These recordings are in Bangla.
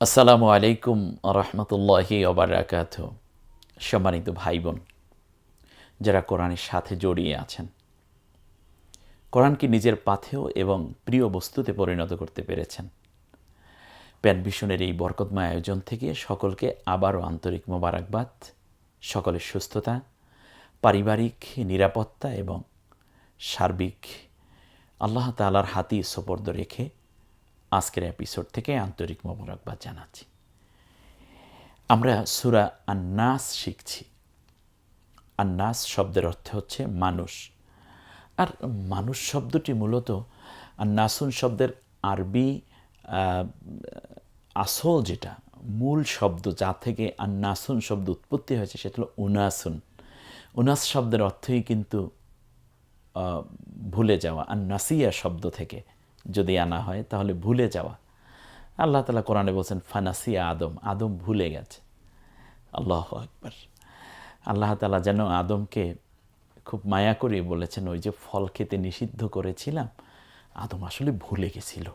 আসসালামু আলাইকুম রহমতুল্লাহি ওবরাকাত সম্মানিত ভাই বোন যারা কোরআনের সাথে জড়িয়ে আছেন, কোরআনকে নিজের পাথেয় এবং প্রিয় বস্তুতে পরিণত করতে পেরেছেন। প্যান ভীষণের এই বরকতময় আয়োজন থেকে সকলকে আবারও আন্তরিক মোবারকবাদ, সকলের সুস্থতা, পারিবারিক নিরাপত্তা এবং সার্বিক আল্লাহ তালার হাতি সোপর্দ রেখে আজকের এপিসোড থেকে আন্তরিক মোবারকবাদ জানাচ্ছি। আমরা সুরা আন্নাস শিখছি। আন্নাস শব্দের অর্থ হচ্ছে মানুষ। আর মানুষ শব্দটি মূলত আন্নাসুন শব্দের আরবি আসল যেটা, মূল শব্দ যা থেকে আন্নাসুন শব্দ উৎপত্তি হয়েছে সেটা হলো উনাসুন। উনাস শব্দের অর্থই কিন্তু ভুলে যাওয়া আর নাসিয়া শব্দ থেকে। যদি আনা হয়, তাহলে ভুলে যাওয়া। আল্লাহ তালা কোরআনে বলছেন, ফানাসিয়া আদম আদম ভুলে গেছে। আল্লাহ একবার আল্লাহ তালা যেন আদমকে খুব মায়া করে বলেছেন, ওই যে ফল খেতে নিষিদ্ধ করেছিলাম, আদম আসলে ভুলে গেছিল।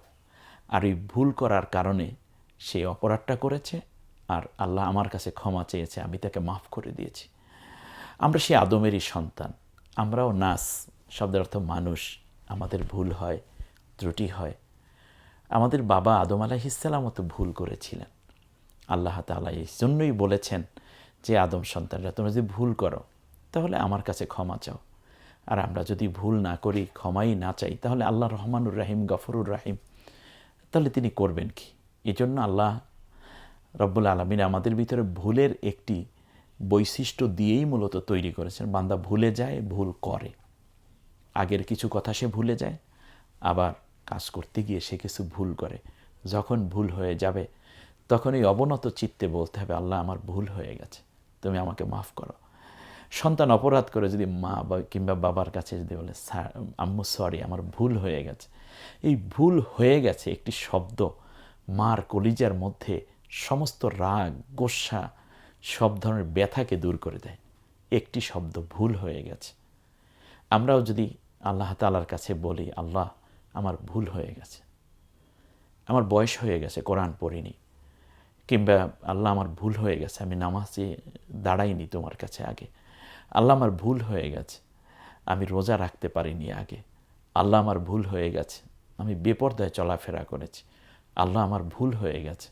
আর ওই ভুল করার কারণে সে অপরাধটা করেছে, আর আল্লাহ আমার কাছে ক্ষমা চেয়েছে, আমি তাকে মাফ করে দিয়েছি। আমরা সেই আদমেরই সন্তান, আমরাও নাস, শব্দের অর্থ মানুষ, আমাদের ভুল হয়। ত্রুটি হয়। আমাদের বাবা আদম আলাহিসাল্লামও তো ভুল করেছিলেন। আল্লাহ তালা এই জন্যই বলেছেন যে, আদম সন্তানরা, তোমরা যদি ভুল করো, তাহলে আমার কাছে ক্ষমা চাও। আর আমরা যদি ভুল না করি, ক্ষমাই না চাই, তাহলে আল্লাহ রহমানুর রাহিম, গফরুর রাহিম। তাহলে তিনি করবেন কি? এই জন্য আল্লাহ রব্বুল আলমিন আমাদের ভিতরে ভুলের একটি বৈশিষ্ট্য দিয়েই মূলত তৈরি করেছেন। বান্দা ভুলে যায়, ভুল করে। আগের কিছু কথা সে ভুলে যায়, আবার কাজ করতে গিয়ে সে কিছু ভুল করে। যখন ভুল হয়ে যাবে, তখন এই অবনত চিত্তে বলতে হবে, আল্লাহ, আমার ভুল হয়ে গেছে। তুমি আমাকে মাফ করো। সন্তান অপরাধ করে যদি মা বা কিংবা বাবার কাছে যদি বলে, স্যার, আম্মু, সরি, আমার ভুল হয়ে গেছে। এই ভুল হয়ে গেছে একটি শব্দ, মার কলিজার মধ্যে সমস্ত রাগ, গোসা, সব ধরনের ব্যথাকে দূর করে দেয়। একটি শব্দ, ভুল হয়ে গেছে। আমরাও যদি আল্লাহ তালার কাছে বলি, আল্লাহ আমার ভুল হয়ে গেছে। আমার বয়স হয়ে গেছে, কোরআন পড়িনি। কিংবা আল্লাহ আমার ভুল হয়ে গেছে, আমি নামাজে দাঁড়াইনি তোমার কাছে আগে। আল্লাহ আমার ভুল হয়ে গেছে, আমি রোজা রাখতে পারিনি আগে। আল্লাহ আমার ভুল হয়ে গেছে, আমি বেপর্দায় চলাফেরা করেছি। আল্লাহ আমার ভুল হয়ে গেছে,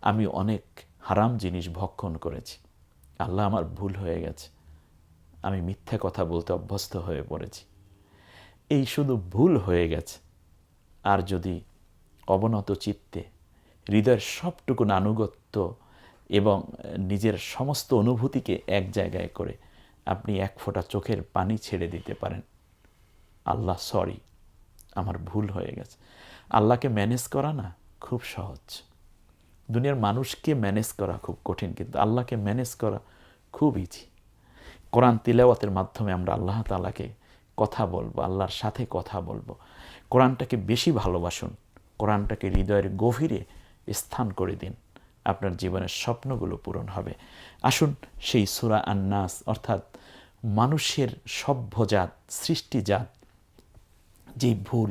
আমি অনেক হারাম জিনিস ভক্ষণ করেছি। আল্লাহ আমার ভুল হয়ে গেছে, আমি মিথ্যা কথা বলতে অভ্যস্ত হয়ে পড়েছি। এই শুধু ভুল হয়ে গেছে। আর যদি অবনত চিত্তে হৃদয়ের সবটুকু আনুগত্য এবং নিজের সমস্ত অনুভূতিকে এক জায়গায় করে আপনি এক ফোঁটা চোখের পানি ছেড়ে দিতে পারেন। আল্লাহ সরি, আমার ভুল হয়ে গেছে। আল্লাহকে ম্যানেজ করা না খুব সহজ। দুনিয়ার মানুষকে ম্যানেজ করা খুব কঠিন, কিন্তু আল্লাহকে ম্যানেজ করা খুব ইজি কোরআন তিলাওয়াতের মাধ্যমে আমরা আল্লাহ তালাকে কথা বলব, আল্লাহর সাথে কথা বলব। কোরআনটাকে বেশি ভালোবাসুন, কোরআনটাকে হৃদয়ের গভীরে স্থান করে দিন। আপনার জীবনের স্বপ্নগুলো পূরণ হবে। আসুন সেই সুরা আন্নাস, অর্থাৎ মানুষের সভ্যজাত, সৃষ্টিজাত যেই ভুল,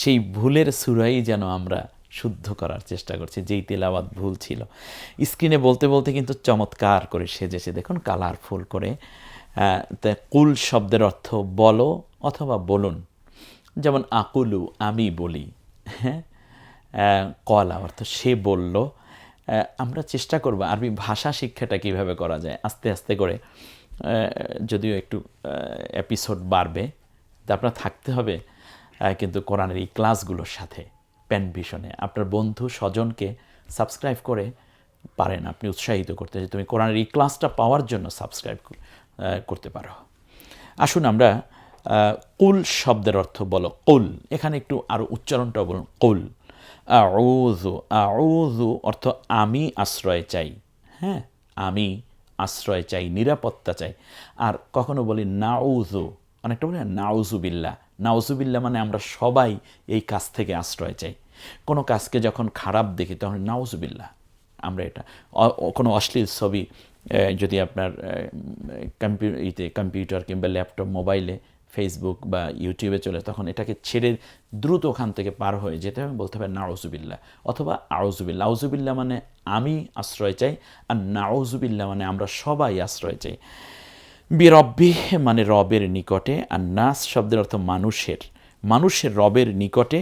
সেই ভুলের সুরাই যেন আমরা শুদ্ধ করার চেষ্টা করছি, যেই তেলাওয়াত ভুল ছিল। স্ক্রিনে বলতে বলতে কিন্তু চমৎকার করে সেজেছে। দেখুন কালারফুল করে কুল শব্দের অর্থ বলো অথবা বলুন। যেমন আকুলু, আমি বলি। হ্যাঁ? কলা অর্থ সে বলল। আমরা চেষ্টা করব আরবি ভাষা শিক্ষাটা কীভাবে করা যায়। আস্তে আস্তে করে যদিও একটু এপিসোড বাড়বে। তা আপনার থাকতে হবে কিন্তু কোরআনের এই ক্লাসগুলোর সাথে প্যান ভিশনে আপনার বন্ধু, স্বজনকে সাবস্ক্রাইব করে পারেন। আপনি উৎসাহিত করতে তুমি কোরআনের এই ক্লাসটা পাওয়ার জন্য সাবস্ক্রাইব করতে পারো। আসুন আমরা কুল শব্দের অর্থ বলো, কুল। এখানে একটু আরও উচ্চারণটা বলুন, কুল। আউজু আউজু অর্থ আমি আশ্রয় চাই হ্যাঁ? আমি আশ্রয় চাই, নিরাপত্তা চাই। আর কখনো বলি নাউজু অনেকটা বলি নাউজুবিল্লা নাউজুবিল্লা মানে আমরা সবাই এই কাজ থেকে আশ্রয় চাই। কোনো কাজকে যখন খারাপ দেখি তখন নাউজুবিল্লা আমরা এটা কোনো অশ্লীল ছবি যদি আপনার কম্পিউ ইতে কম্পিউটার কিংবা ল্যাপটপ, মোবাইলে ফেসবুক বা ইউটিউবে চলে, তখন এটাকে ছেড়ে দ্রুত ওখান থেকে পার হয়ে যেতে হবে, বলতে হবে নাউজুবিল্লা অথবা আউজুবিল্লা আউজুবিল্লা মানে আমি আশ্রয় চাই, আর নাউজুবিল্লা মানে আমরা সবাই আশ্রয় চাই। বিরব্বি মানে রবের নিকটে, আর নাস শব্দের অর্থ মানুষের। মানুষের রবের নিকটে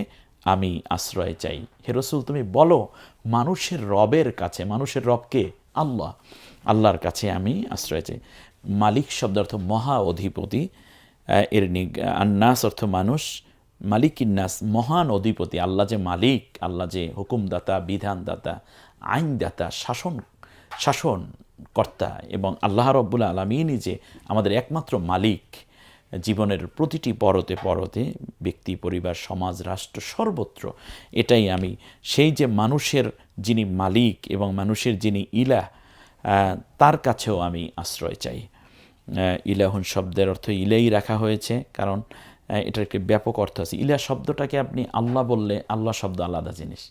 আমি আশ্রয় চাই। হেরসুল তুমি বলো, মানুষের রবের কাছে, মানুষের রবকে, আল্লাহ। আল্লাহর কাছে আমি আশ্রয় চাই। মালিক শব্দ অর্থ মহা অধিপতি এর আর অর্থ মানুষ, মালিক ইন্নাস মহান অধিপতি। আল্লাহ যে মালিক, আল্লাহ যে হুকুমদাতা, বিধানদাতা, আইনদাতা, শাসন শাসন কর্তা এবং আল্লাহ রব্বুল আলমিনই যে আমাদের একমাত্র মালিক, জীবনের প্রতিটি পরতে পরতে ব্যক্তি, পরিবার, সমাজ, রাষ্ট্র, সর্বত্র এটাই আমি। সেই যে মানুষের যিনি মালিক এবং মানুষের যিনি ইলা তার কাছেও আমি আশ্রয় চাই। ইলাহুন শব্দের অর্থ ইলেই রাখা হয়েছে, কারণ এটার একটি ব্যাপক অর্থ আছে। ইলা শব্দটাকে আপনি আল্লাহ বললে আল্লাহ শব্দ আলাদা জিনিস,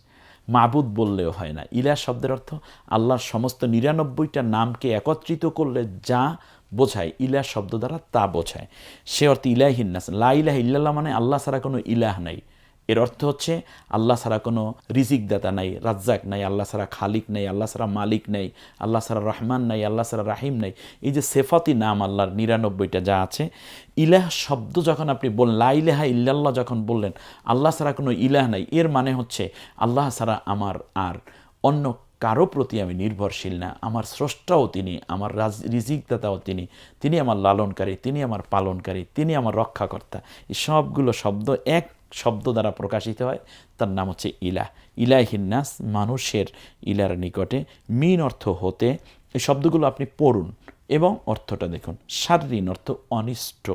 মাবুদ বললেও হয় না। ইলা শব্দের অর্থ আল্লাহর সমস্ত নিরানব্বইটা নামকে একত্রিত করলে যা বোঝায় ইলা শব্দ দ্বারা তা বোঝায়। সে অর্থে ইলাহিন্নাস লা ইলাহ ইল্লাল্লাহ মানে আল্লাহ ছাড়া কোনো ইলাহ নাই। এর অর্থ হচ্ছে, আল্লাহ ছাড়া কোনো রিজিক দাতা নাই, রাজ্জাক নাই, আল্লাহ ছাড়া খালিক নাই, আল্লাহ ছাড়া মালিক নাই, আল্লাহ ছাড়া রহমান নাই, আল্লাহ ছাড়া রাহিম নাই। এই যে সেফাতি নাম আল্লাহর নিরানব্বইটা যা আছে, ইলাহ শব্দ যখন আপনি বললেন লা ইলাহা ইল্লাল্লাহ যখন বললেন, আল্লাহ ছাড়া কোনো ইলাহ নাই। এর মানে হচ্ছে, আল্লাহ ছাড়া আমার আর অন্য কারও প্রতি আমি নির্ভরশীল না। আমার স্রষ্টাও তিনি, আমার রাজ, রিজিকদাতাও তিনি। তিনি আমার লালনকারী, তিনি আমার পালনকারী, তিনি আমার রক্ষাকর্তা। এই সবগুলো শব্দ এক শব্দ দ্বারা প্রকাশিত হয়, তার নাম হচ্ছে ইলা ইলাহিন্নাস মানুষের ইলার নিকটে মিন অর্থ হতে, এই শব্দগুলো আপনি পড়ুন এবং অর্থটা দেখুন। শারীন অর্থ অনিষ্ট।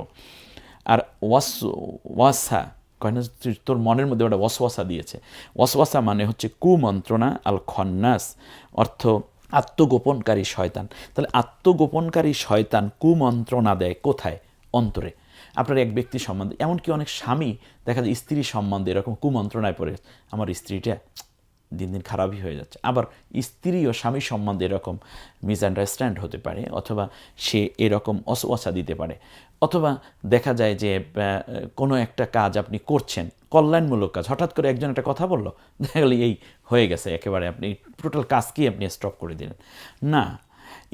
আর ওয়াস, ওয়াসা, কয় না তোর মনের মধ্যে ওটা ওয়াসওয়াসা দিয়েছে। ওয়াসওয়াসা মানে হচ্ছে কুমন্ত্রণা, আল খন্নাস, অর্থ আত্মগোপনকারী শয়তান। তাহলে আত্মগোপনকারী শয়তান কুমন্ত্রণা দেয় কোথায়? অন্তরে। আপনার এক ব্যক্তি সম্বন্ধে, এমনকি অনেক স্বামী, দেখা যায় স্ত্রী সম্বন্ধে এরকম কুমন্ত্রণায় পড়ে আমার স্ত্রীটা দিন দিন খারাপই হয়ে যাচ্ছে। আবার স্ত্রী ও স্বামী সম্বন্ধে এরকম মিসআন্ডারস্ট্যান্ড হতে পারে, অথবা সে এরকম অসওয়াসা দিতে পারে, অথবা দেখা যায় যে কোনো একটা কাজ আপনি করছেন, কল্যাণমূলক কাজ, হঠাৎ করে একজন একটা কথা বলল, দেখা গেল এই হয়ে গেছে, একেবারে আপনি টোটাল কাজকেই আপনি স্টপ করে দিলেন? না,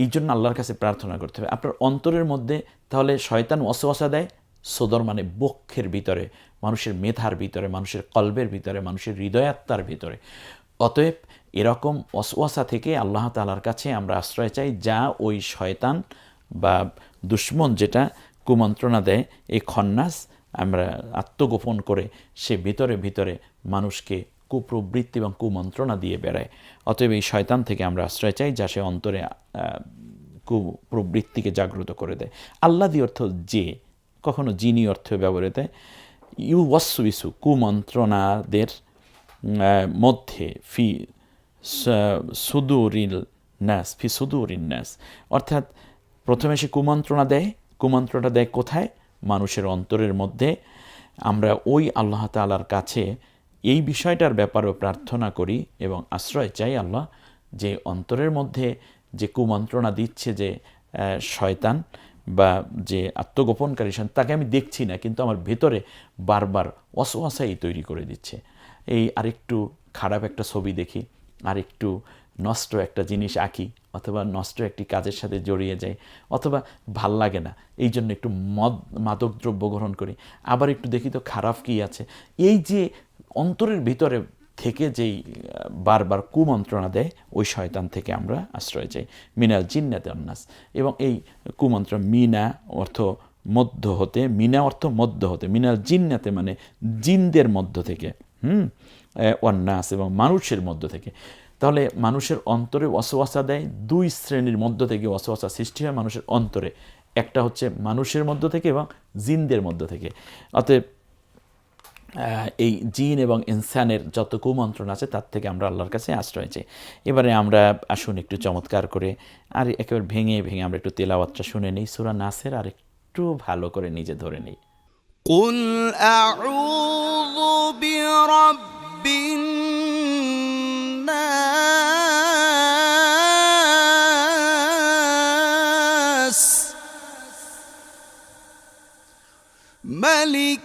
এই জন্য আল্লাহর কাছে প্রার্থনা করতে হবে। আপনার অন্তরের মধ্যে তাহলে শয়তান অসওয়াসা দেয় সদর মানে বক্ষের ভিতরে, মানুষের মেধার ভিতরে, মানুষের কল্বের ভিতরে, মানুষের হৃদয়াত্মার ভিতরে। অতএব এরকম অসওয়াসা থেকে আল্লাহ তালার কাছে আমরা আশ্রয় চাই, যা ওই শয়তান বা দুশ্মন যেটা কুমন্ত্রণা দেয়, এই খন্নাস আমরা আত্মগোপন করে সে ভিতরে ভিতরে মানুষকে কুপ্রবৃত্তি এবং কুমন্ত্রণা দিয়ে বেড়ায়। অতএব এই শয়তান থেকে আমরা আশ্রয় চাই, যা সে অন্তরে কুপ্রবৃত্তিকে জাগ্রত করে দেয়। আল্লাদি অর্থ যে কখনো জিনি অর্থে ব্যবহৃত ইউ ওয়াসুবিসু কুমন্ত্রণাদের মধ্যে ফি সুদুরিল নাস, ফি সুদুরিন ন্যাস অর্থাৎ প্রথমে সে কুমন্ত্রণা দেয়। কুমন্ত্রণা দেয় কোথায়? মানুষের অন্তরের মধ্যে। আমরা ওই আল্লাহ তালার কাছে এই বিষয়টার ব্যাপারেও প্রার্থনা করি এবং আশ্রয় চাই আল্লাহ যে অন্তরের মধ্যে যে কুমন্ত্রণা দিচ্ছে যে শয়তান বা যে আত্মগোপনকারী তাকে আমি দেখছি না, কিন্তু আমার ভেতরে বারবার অসওয়াসাই তৈরি করে দিচ্ছে। এই আরেকটু খারাপ একটা ছবি দেখি, আরেকটু নষ্ট একটা জিনিস আঁকি, অথবা নষ্ট একটি কাজের সাথে জড়িয়ে যায় অথবা ভালো লাগে না, এই জন্য একটু মদ, মাদকদ্রব্য গ্রহণ করি। আবার একটু দেখি তো খারাপ কী আছে। এই যে অন্তরের ভিতরে থেকে যেই বারবার কুমন্ত্রণা দেয়, ওই শয়তান থেকে আমরা আশ্রয় চাই। মিনাল জিন্নাতে অন্নাস এবং এই কুমন্ত্রণ মিনা অর্থ মধ্য হতে, মিনা অর্থ মধ্য হতে, মিনাল জিন্নাতে মানে জিনদের মধ্য থেকে, হুম? অন্যাস এবং মানুষের মধ্য থেকে। তাহলে মানুষের অন্তরে অসওয়াসা দেয়, দুই শ্রেণির মধ্য থেকে অসওয়াসা সৃষ্টি হয় মানুষের অন্তরে। একটা হচ্ছে মানুষের মধ্য থেকে এবং জিনদের মধ্য থেকে। অতএব এই জিন এবং ইনসানের যত কুমন্ত্রণ আছে তার থেকে আমরা আল্লাহর কাছে আশ্রয় চাই এবারে আমরা আসুন একটু চমৎকার করে আর একেবারে ভেঙে ভেঙে আমরা একটু তেলাওয়াতটা শুনে নিই সুরা নাসের আর একটু ভালো করে নিজে ধরে নিই قل أعوذ برب الناس ملك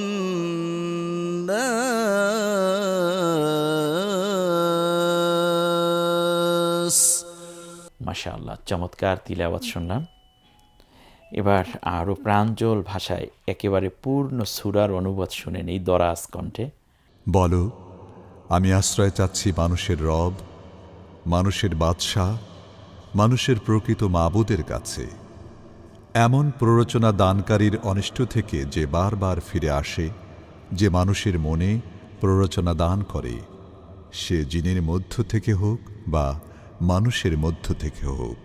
মাশাআল্লাহ, চমৎকার তিলাওয়াত শুনলাম। এবার আরও প্রাঞ্জল ভাষায় একেবারে পূর্ণ সুরার অনুবাদ শুনেন এই দরাজ কণ্ঠে। বলো, আমি আশ্রয় চাচ্ছি মানুষের রব, মানুষের বাদশাহ, মানুষের প্রকৃত মাবুদের কাছে। এমন প্ররোচনা দানকারীর অনিষ্ট থেকে যে বারবার ফিরে আসে, যে মানুষের মনে প্ররোচনা দান করে, সে জিনের মধ্য থেকে হোক বা মানুষের মধ্য থেকে হোক।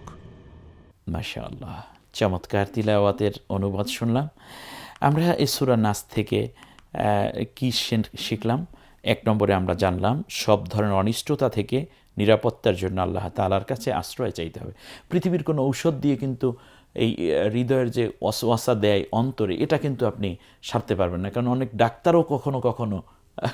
মাশাআল্লাহ। চমৎকার তিলাওয়াতের অনুবাদ শুনলাম। আমরা এই সুরা নাচ থেকে কি শিখলাম? এক নম্বরে আমরা জানলাম, সব ধরনের অনিষ্টতা থেকে নিরাপত্তার জন্য আল্লাহ তালার কাছে আশ্রয় চাইতে হবে। পৃথিবীর কোনো ঔষধ দিয়ে কিন্তু এই হৃদয়ের যে অসওয়াসা দেয়, অন্তরে, এটা কিন্তু আপনি সারতে পারবেন না। কারণ অনেক ডাক্তারও কখনো কখনো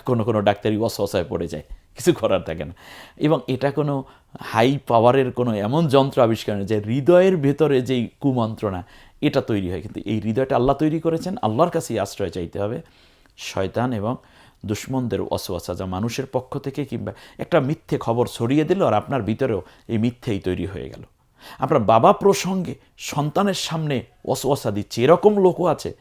কোনো কোনো ডাক্তারই অসওয়াসায় পড়ে যায়। কিছু করার থাকে না। এবং এটা কোনো হাই পাওয়ারের কোনো এমন যন্ত্র আবিষ্কার যে হৃদয়ের ভেতরে যেই কুমন্ত্রণা, এটা তৈরি হয়। কিন্তু এই হৃদয়টা আল্লাহ তৈরি করেছেন, আল্লাহর কাছেই আশ্রয় চাইতে হবে। শয়তান এবং দুশ্মনদের অসওয়াসা যা মানুষের পক্ষ থেকে কিংবা একটা মিথ্যে খবর ছড়িয়ে দিল আর আপনার ভিতরেও এই মিথ্যেই তৈরি হয়ে গেল। আপনার বাবা প্রসঙ্গে সন্তানের সামনে অসওয়াসা দিচ্ছে, এরকম লোকও আছে।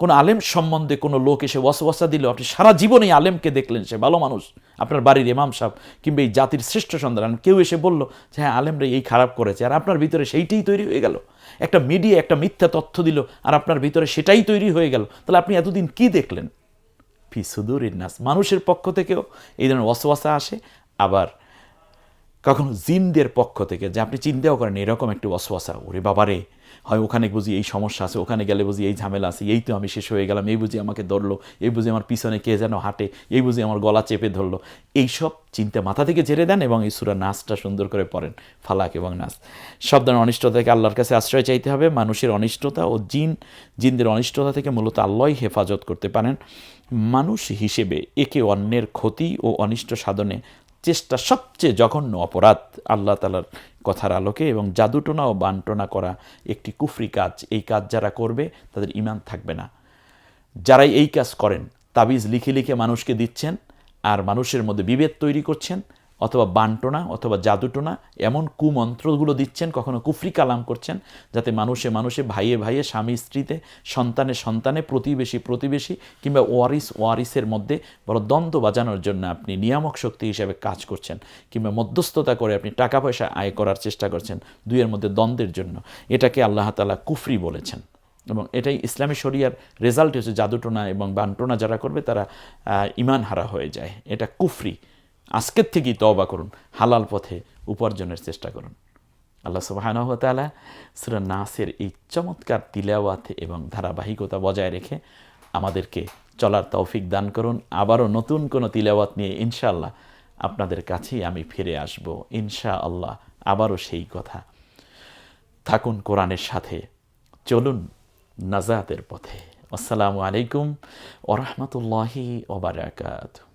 কোনো আলেম সম্বন্ধে কোনো লোক এসে ওয়াসওয়াসা দিল, আপনি সারা জীবন আলেমকে দেখলেন, সে ভালো মানুষ। আপনার বাড়ির ইমাম সাহেব কিংবা এই জাতির শ্রেষ্ঠ সন্তান। কেউ এসে বলল যে হ্যাঁ আলেমরা এই খারাপ করেছে। আর আপনার ভিতরে সেইটাই তৈরি হয়ে গেল। একটা মিডিয়া, একটা মিথ্যা তথ্য দিল, আর আপনার ভিতরে সেটাই তৈরি হয়ে গেল। তাহলে আপনি এতদিন কি দেখলেন? ফি সুদুর ইন্নাস মানুষের পক্ষ থেকেও এই ধরনের ওয়াসওয়াসা আসে। আবার কখনো জিনদের পক্ষ থেকে যে, আপনি চিন্তাও করেন এরকম একটু অসওয়াসা ওরে বাবারে হয় ওখানে বুঝি এই সমস্যা আছে, ওখানে গেলে বুঝি এই ঝামেলা আছে, এই তো আমি শেষ হয়ে গেলাম, এই বুঝি আমাকে ধরলো, এই বুঝি আমার পিছনে কে যেন হাঁটে, এই বুঝি আমার গলা চেপে ধরলো। এইসব চিন্তা মাথা থেকে ঝেড়ে দেন এবং এই সুরা নাচটা সুন্দর করে পড়েন, ফালাক এবং নাচ সব ধরনের অনিষ্টতা থেকে আল্লাহর কাছে আশ্রয় চাইতে হবে, মানুষের অনিষ্টতা ও জিন, জিনদের অনিষ্টতা থেকে মূলত আল্লাহই হেফাজত করতে পারেন। মানুষ হিসেবে একে অন্যের ক্ষতি ও অনিষ্ট সাধনে চেষ্টা সবচেয়ে জঘন্য অপরাধ, আল্লাহ তালার কথার আলোকে এবং জাদুটোনা ও বান্টনা করা একটি কুফরি কাজ। এই কাজ যারা করবে, তাদের ইমান থাকবে না। যারাই এই কাজ করেন, তাবিজ লিখে লিখে মানুষকে দিচ্ছেন, আর মানুষের মধ্যে বিভেদ তৈরি করছেন অথবা বান্টনা অথবা জাদুটোনা, এমন কুমন্ত্রগুলো দিচ্ছেন, কখনো কুফরি কালাম করছেন, যাতে মানুষে মানুষে, ভাইয়ে ভাইয়ে, স্বামী স্ত্রীতে, সন্তানে সন্তানে, প্রতিবেশী প্রতিবেশী, কিংবা ওয়ারিস ওয়ারিসের মধ্যে বড় দ্বন্দ্ব বাজানোর জন্য আপনি নিয়ামক শক্তি হিসেবে কাজ করছেন, কিংবা মধ্যস্থতা করে আপনি টাকা পয়সা আয় করার চেষ্টা করছেন দুইয়ের মধ্যে দ্বন্দ্বের জন্য। এটাকে আল্লাহ তালা কুফরি বলেছেন। এবং এটাই ইসলামী শরিয়ার রেজাল্ট হচ্ছে জাদুটোনা এবং বান্টনা যারা করবে, তারা ইমান হারা হয়ে যায়। এটা কুফরি। আজকের থেকেই তওবা করুন, হালাল পথে উপার্জনের চেষ্টা করুন। আল্লাহ সুবাহানহতালা সুরা নাসের এই চমৎকার তিলাওয়াত এবং ধারাবাহিকতা বজায় রেখে আমাদেরকে চলার তৌফিক দান করুন। আবারও নতুন কোনো তিলাওয়াত নিয়ে ইনশাআল্লাহ আপনাদের কাছেই আমি ফিরে আসব। ইনশা আল্লাহ আবারও সেই কথা। থাকুন কোরআনের সাথে, চলুন নাজাতের পথে। আসসালামু আলাইকুম ওরহমতুল্লাহি ওবরাকাত